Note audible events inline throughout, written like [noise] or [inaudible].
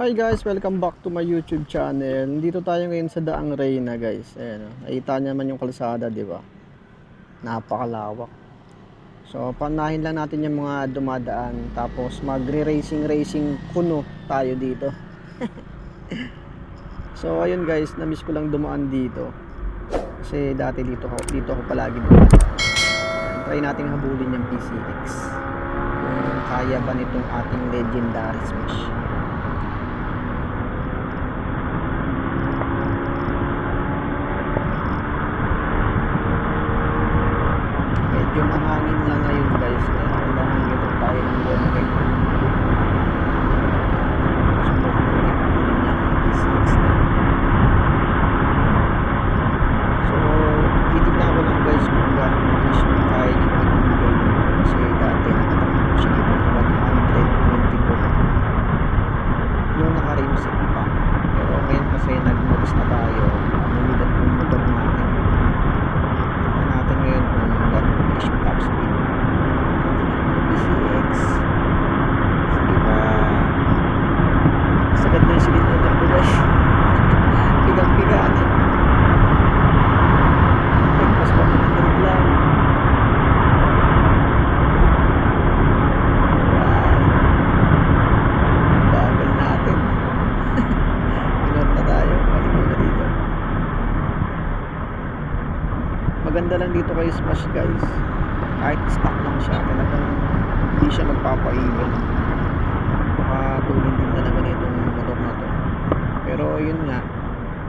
Hi guys, welcome back to my YouTube channel. Dito tayo ngayon sa Daang Reyna guys. Ayan, oh. nakita niyo naman yung kalsada, di ba? Napakalawak. So, panahin lang natin yung mga dumadaan. Tapos, magre-racing racing kuno tayo dito. [laughs] so, ayun guys, na-miss ko lang dumaan dito. Kasi dati dito ako, dito ako palagi dumaan. Try nating habulin yung PCX. Kung kaya ba nitong ating legendary smash. medyo mahangin lang ngayon guys kaya kailangan nito tayo ng bonnet subukan natin kunin niya ang PCX na so titignan ko lang guys kung gaano mabilis yung kaya niya magbigay dito kasi dati nakatakbo ko siya dito ng 120 ko yung naka-rimset pa pero ngayon kasi nag-mods na tayo lumilat yung motor natin Tingnan natin ngayon kung gano'n mabilis yung top speed. Tingnan natin yung PCX. Sige pa. Sagad na yung silindator ko guys. Bigang-biganin. Mas pa ng lang. Alright. Bagal natin. Inot na tayo. Balik muna dito maganda lang dito kay Smash guys. Kahit stock lang siya talagang hindi siya magpapaiwan makatulin din talaga nitong motor na to. Pero yun nga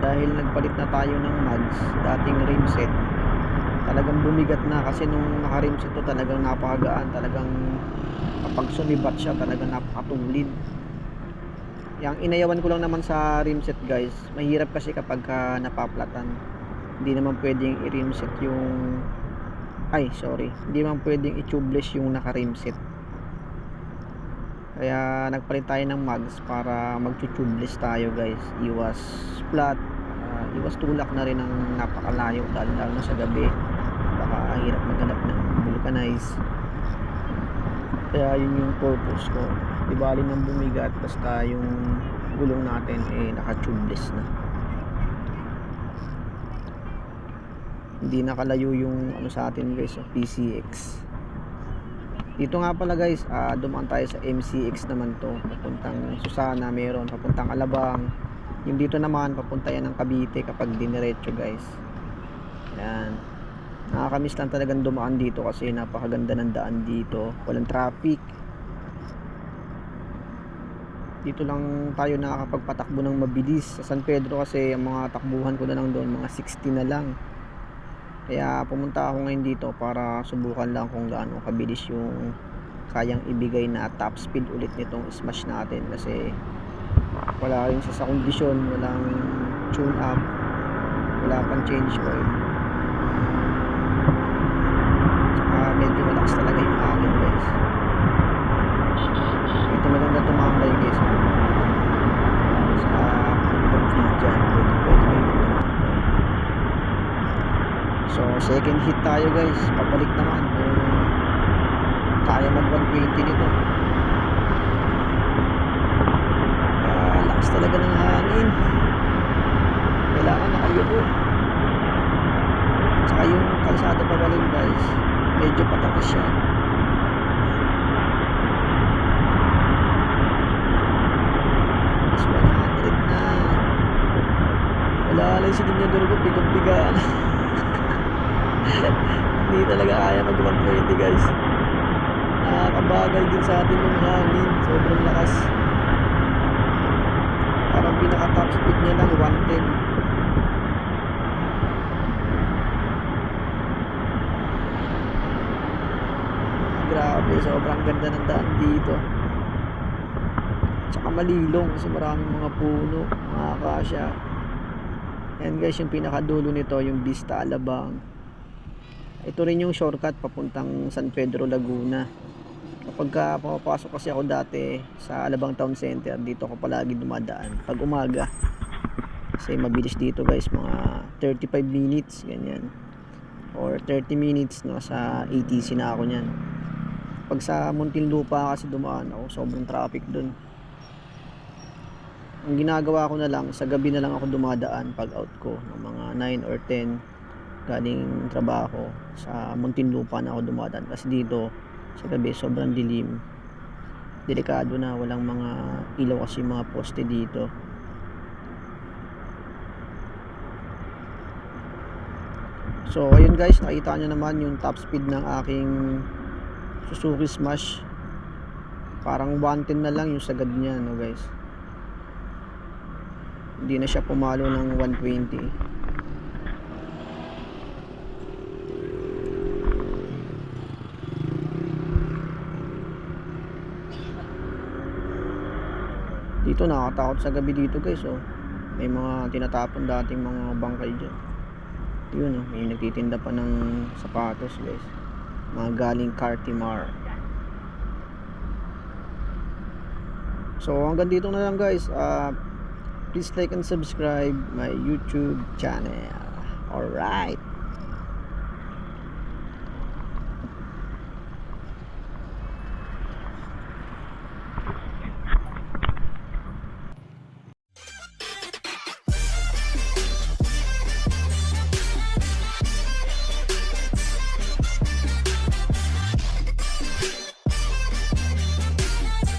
dahil nagpalit na tayo ng mags dating rim set talagang bumigat na kasi nung naka rim set to talagang napakagaan talagang kapag sumibat siya talagang napakatulin yung inayawan ko lang naman sa rim set guys mahirap kasi kapag ka napaplatan hindi naman pwedeng i-rimset yung ay sorry. Hindi naman pwedeng i-tubeless yung naka rimset kaya nagpalit tayo ng mags para mag-tubeless tayo guys. Iwas flat ah, iwas tulak na rin ng napakalayo lalo lalo na sa gabi. Baka hirap maghanap ng vulcanize. Kaya yun yung purpose ko. Di bali nang bumigat basta yung gulong natin eh naka-tubeless na hindi nakalayo yung ano sa atin guys sa PCX dito nga pala guys ah, dumaan tayo sa MCX naman to. Papuntang Susana meron papuntang Alabang. Yung dito naman papunta yan ng Cavite kapag diniretso guys. Yan. Nakakamiss lang talagang dumaan dito kasi napakaganda ng daan dito. Walang traffic. Dito lang tayo nakakapagpatakbo ng mabilis. Sa San Pedro kasi ang mga takbuhan ko na lang doon mga 60 na lang kaya pumunta ako ngayon dito para subukan lang kung gaano kabilis yung kayang ibigay na top speed ulit nitong smash natin kasi wala rin sa kondisyon walang tune up wala pang change oil tsaka medyo malakas talaga yung hangin guys ito maganda tumambay guys sa football field dyan pwede pwede kayo tumambay So, second hit tayo guys. Pabalik naman kung kaya mag 120 nito. Ah, lakas talaga ng hangin. Kailangan nakayuko. Tsaka yung kalsada pabalik guys, medyo patakas siya. Mas 100 na. Wala lang si Dinyador ko, bigang-bigaan. [laughs] [laughs] hindi talaga kaya mag 120 guys. Nakakabagal din sa atin yung hangin sobrang lakas. Parang pinaka top speed niya lang 110 grabe sobrang ganda ng daan dito. Tsaka malilong kasi maraming mga puno mga kasya yan guys yung pinakadulo nito yung Vista Alabang ito rin yung shortcut papuntang San Pedro Laguna. Kapag ka pumapasok kasi ako dati sa Alabang Town Center dito ako palagi dumadaan pag umaga. Kasi mabilis dito guys mga 35 minutes ganyan. Or 30 minutes nasa ATC na ako nyan pag sa Muntinlupa kasi dumaan ako sobrang traffic dun. Ang ginagawa ko na lang sa gabi na lang ako dumadaan pag out ko ng mga 9 or 10 galing trabaho sa Muntinlupa na ako dumadaan kasi dito sa gabi sobrang dilim. Delikado na walang mga ilaw kasi mga poste dito. So ayun guys nakita nyo naman yung top speed ng aking Suzuki Smash. Parang 110 na lang yung sagad niya no guys? Hindi na siya pumalo ng 120 dito nakakatakot sa gabi dito guys oh. May mga tinatapon dating mga bangkay dyan. Yun oh. May nagtitinda pa ng sapatos guys. Mga galing Cartimar. So hanggang dito na lang guys. Uh, please like and subscribe my youtube channel. Alright